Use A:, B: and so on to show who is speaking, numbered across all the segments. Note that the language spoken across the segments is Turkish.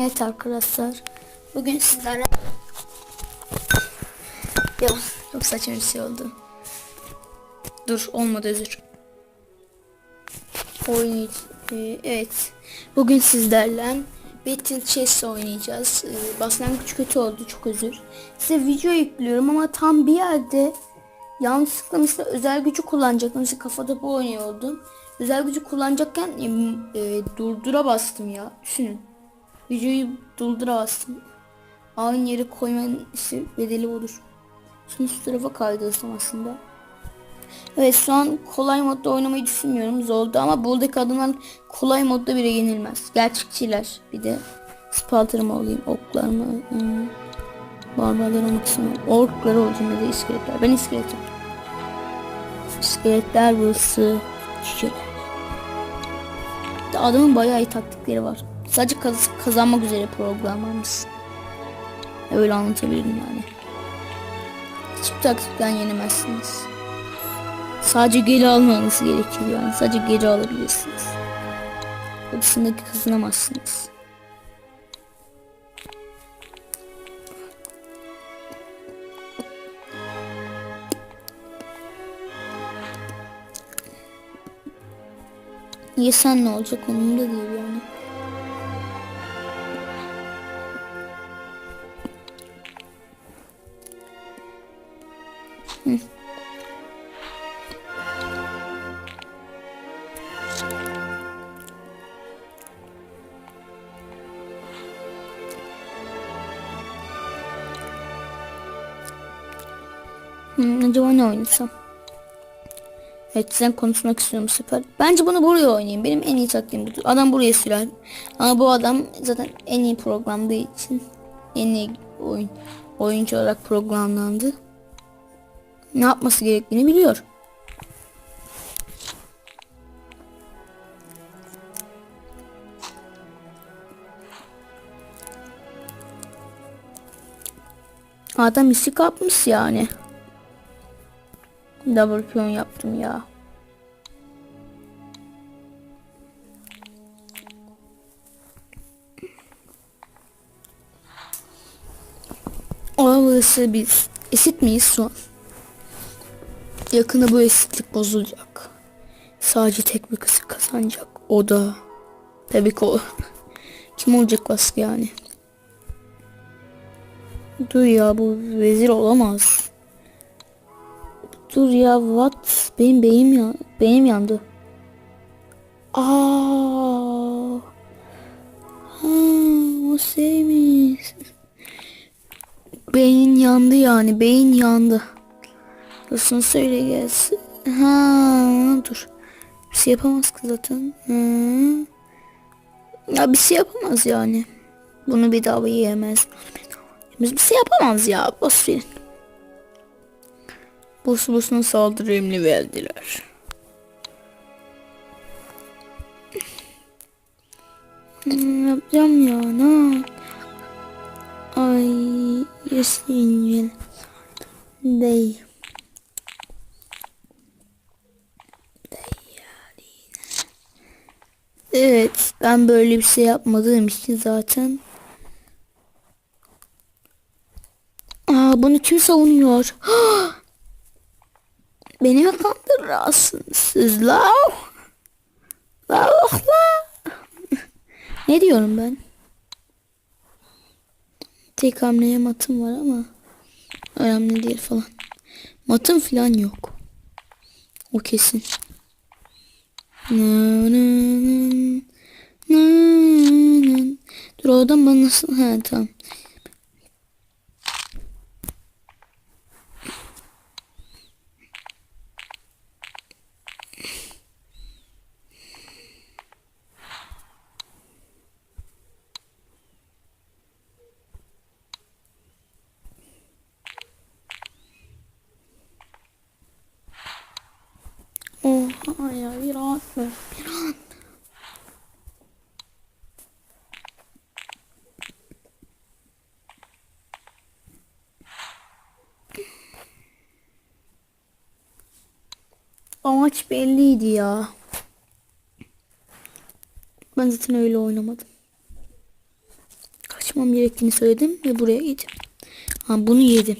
A: Evet arkadaşlar. Bugün sizlerle Yok, çok saçma bir şey oldu. Dur olmadı özür. Oynay ee, evet. Bugün sizlerle Battle Chess oynayacağız. Ee, başlangıç kötü oldu çok özür. Size video yüklüyorum ama tam bir yerde yanlışlıkla mesela özel gücü kullanacaktım. Mesela kafada bu oynuyordum. Özel gücü kullanacakken e, e, durdura bastım ya. Düşünün. Videoyu durdura bastım. Aynı yere koymanın işte bedeli olur. Şimdi şu tarafa kaydırsam aslında. Evet şu an kolay modda oynamayı düşünmüyorum. Zordu ama buradaki adamlar kolay modda bile yenilmez. Gerçekçiler. Bir de Spalter mı olayım? Oklar mı? Hmm. Barbarlar olmak istemiyorum. Orklar olacağım ya iskeletler. Ben iskeletim. İskeletler burası. De Adamın bayağı iyi taktikleri var. Sadece kaz kazanmak üzere programlamış. Öyle anlatabilirim yani. Hiçbir taktikten yenemezsiniz. Sadece geri almanız gerekiyor yani. Sadece geri alabilirsiniz. O dışındaki kazanamazsınız. Yesen ne olacak onun da değil yani. Hmm, acaba ne oynasam? Evet sen konuşmak istiyorum süper. Bence bunu buraya oynayayım. Benim en iyi taktiğim budur. Adam buraya sürer. Ama bu adam zaten en iyi programdığı için en iyi oyun oyuncu olarak programlandı. Ne yapması gerektiğini biliyor. Adam işi kapmış yani. Double piyon yaptım ya. Orası biz. Esit miyiz şu an? Yakında bu esitlik bozulacak. Sadece tek bir kız kazanacak. O da. Tabii ki o. Kim olacak baskı yani? Dur ya bu vezir olamaz. Dur ya what? Benim beynim ya benim yandı. Aa. Ha, o şeymiş. Beyin yandı yani. Beyin yandı. Nasıl söyle gelsin. Ha, dur. Bir şey yapamaz ki zaten. Ha. Ya bir şey yapamaz yani. Bunu bir daha yiyemez. Bir şey yapamaz ya. Boş verin. Boşuna saldırı emri verdiler. Hmm, yapacağım ya. Ne? Ay yesin Değil. Evet ben böyle bir şey yapmadığım için zaten Aa bunu kim savunuyor? Beni mi kandırırsınız siz la? La la. ne diyorum ben? Tek hamleye matım var ama önemli değil falan. Matım falan yok. O kesin. Dur o adam bana nasıl? Ha tamam. Oha ya bir rahat ver. Bir rahat. Amaç belliydi ya. Ben zaten öyle oynamadım. sıçmam gerektiğini söyledim ve buraya gittim. Ha bunu yedim.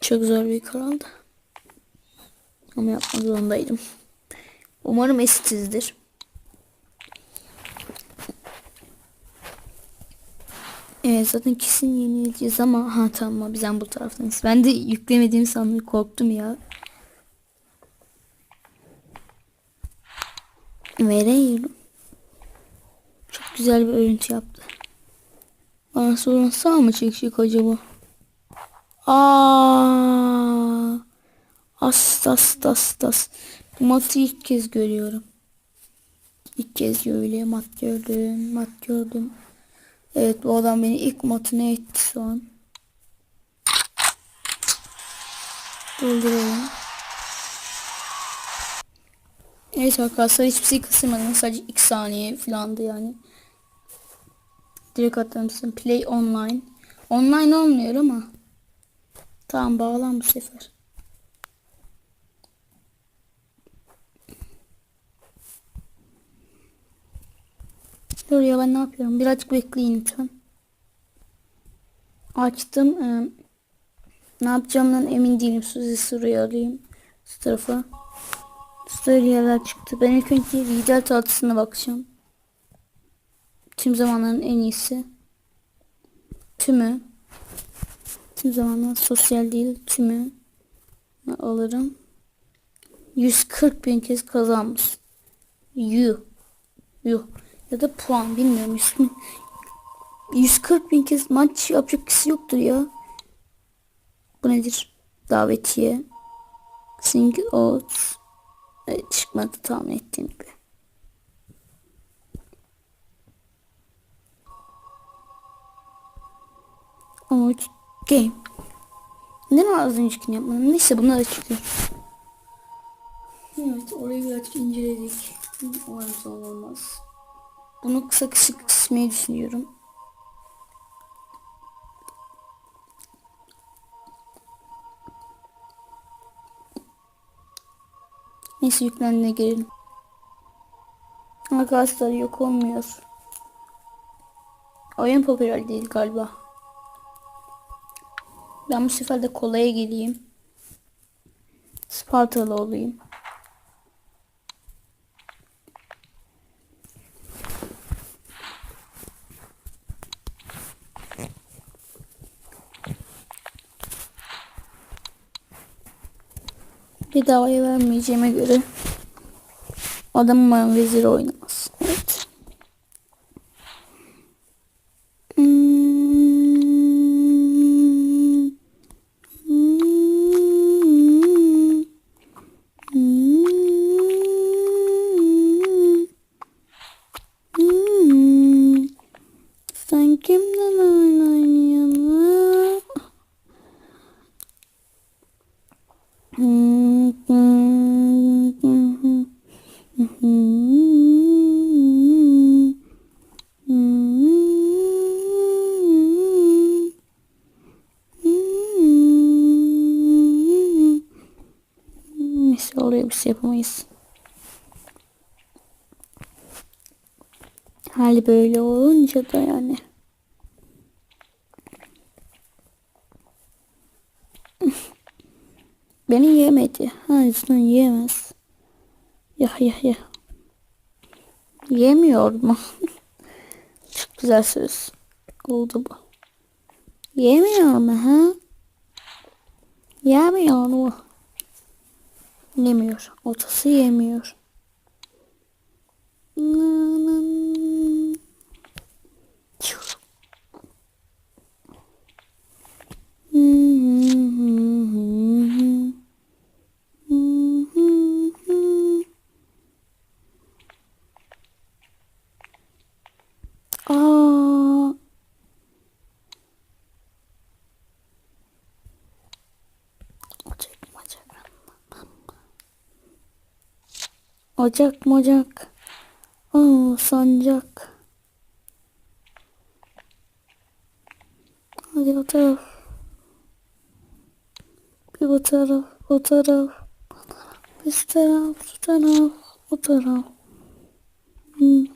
A: Çok zor bir karardı. Ama yapmak zorundaydım. Umarım esitsizdir. Evet zaten kesin yenileceğiz ama ha tamam bizden bu taraftayız. Ben de yüklemediğimi sandım korktum ya. Vereyim. Çok güzel bir örüntü yaptı. Bana sonra sağ mı çekecek acaba? Aa, Ast ast ast. Bu matı ilk kez görüyorum. İlk kez öyle mat gördüm. Mat gördüm. Evet bu adam beni ilk matına etti şu an. Dolduralım. Evet arkadaşlar hiçbir şey kısırmadım. Sadece 2 saniye falandı yani. Direkt atlamışsın. Play online. Online olmuyor ama. Tamam bağlan bu sefer. Dur ya ben ne yapıyorum? Birazcık bekleyin lütfen. Açtım. Ee, ne yapacağımdan emin değilim. Sizi sıraya alayım. Şu tarafa. Story'ler çıktı. Ben ilk önce lider tatlısına bakacağım. Tüm zamanların en iyisi. Tümü. Tüm zamanlar sosyal değil. Tümü. Alırım. 140 bin kez kazanmış. Yu. Yu. Ya da puan bilmiyorum. 100 bin, 140 bin kez maç yapacak kişi yoktur ya. Bu nedir? Davetiye. Single odds. Evet çıkmadı tahmin ettiğim gibi. Ama game. Neden az öncekini yapmadım? Neyse bunlar da çıkıyor. Evet orayı birazcık inceledik. Umarım son olmaz. Bunu kısa kısa kısmayı düşünüyorum. Neyse yüklendiğine girelim. Arkadaşlar yok olmuyor. Oyun popüler değil galiba. Ben bu sefer de kolaya geleyim. Spartalı olayım. Bedavaya vermeyeceğime göre adam umarım vezir oynamaz. Evet. Hmm. Hmm. Hmm. Sen kimden oynayalım? Hmm. Hmm. Hmm. Hmm. Hmm. Hmm. Neyse oraya bir şey yapamayız. Hali böyle olunca da yani. Beni yemedi. Ha yüzden yiyemez. Ya ya ya. Yemiyor mu? Çok güzel söz. Oldu bu. Yemiyor mu ha? Yemiyor mu? Yemiyor. Otası yemiyor. Aa. Acak macak. Aa, sancak. Hadi o taraf. Bir o taraf, o taraf. Bir taraf, şu taraf, o taraf. Hmm.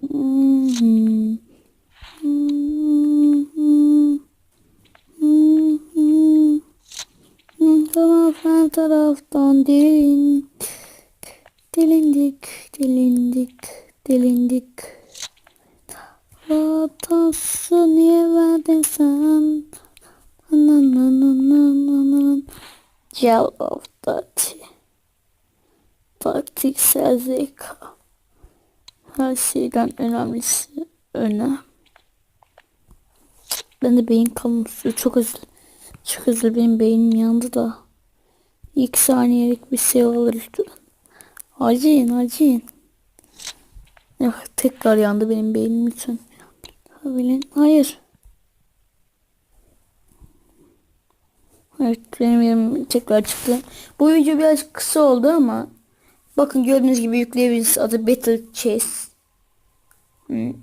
A: Hmm. Hmm. Hmm. Hmm. Hmm. Taraf, her taraftan derin. Delindik, delindik, delindik. Hatası niye verdin sen? Nananananan. Cevap dati. Taktiksel zeka. Her şeyden önemlisi önem. Ben de beyin kalıntısı çok özür çok özür benim beynim yandı da. İlk saniyelik bir şey alır lütfen. Acıyın acıyın. Yok tekrar yandı benim beynim lütfen. Hayır. Evet benim yerim tekrar çıktı. Bu video biraz kısa oldu ama bakın gördüğünüz gibi yükleyebilirsiniz. Adı Battle Chess. Hmm.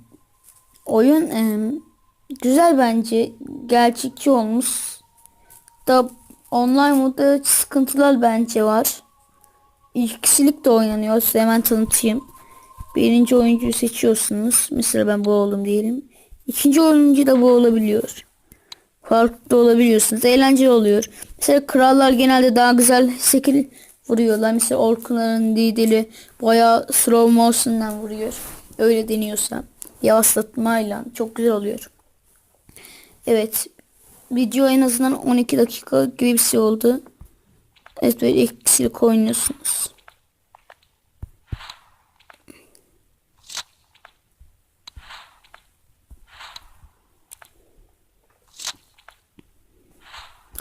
A: Oyun em, güzel bence. Gerçekçi olmuş. Da online modda sıkıntılar bence var. İlk kişilik de oynanıyor. Size hemen tanıtayım. Birinci oyuncuyu seçiyorsunuz. Mesela ben bu oldum diyelim. İkinci oyuncu da bu olabiliyor. Farklı olabiliyorsunuz. Eğlenceli oluyor. Mesela krallar genelde daha güzel şekil vuruyorlar. Mesela orkların lideri bayağı slow motion'dan vuruyor. Öyle deniyorsa. Yavaşlatmayla çok güzel oluyor. Evet. Video en azından 12 dakika gibi bir şey oldu. Evet böyle ilk kişilik oynuyorsunuz.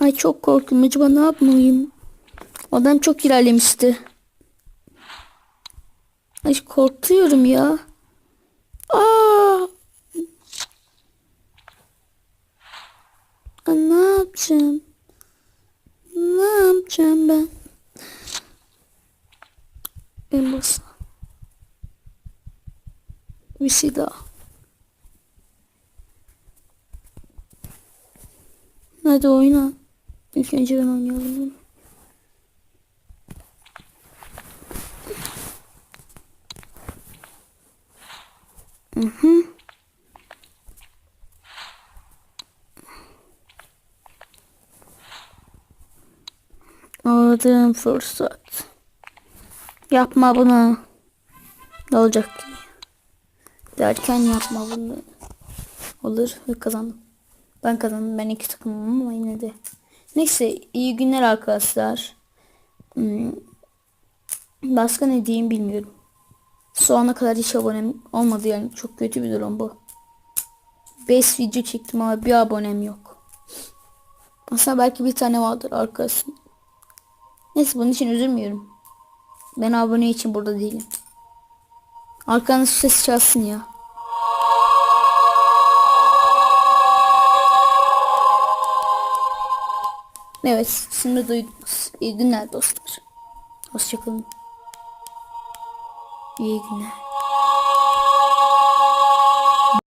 A: Ay çok korktum. Acaba ne yapmalıyım? Adam çok ilerlemişti. Ay korkuyorum ya. Aa! Aa, ne yapacağım? Ne yapacağım ben? En basa. Şey daha. Hadi oyna. İlk önce ben oynayalım. Hı hı. Aradığım fırsat. Yapma bunu. Ne olacak ki? Derken yapma bunu. Olur ve kazandım. Ben kazandım. Ben iki takımım ama yine de. Neyse iyi günler arkadaşlar. Hmm. Başka ne diyeyim bilmiyorum. Şu ana kadar hiç abonem olmadı yani. Çok kötü bir durum bu. 5 video çektim ama bir abonem yok. Aslında belki bir tane vardır arkadaşım. Neyse bunun için üzülmüyorum. Ben abone için burada değilim. Arkanız ses çalsın ya. Evet, şimdi duydunuz. İyi günler dostlar. Hoşçakalın. İyi günler.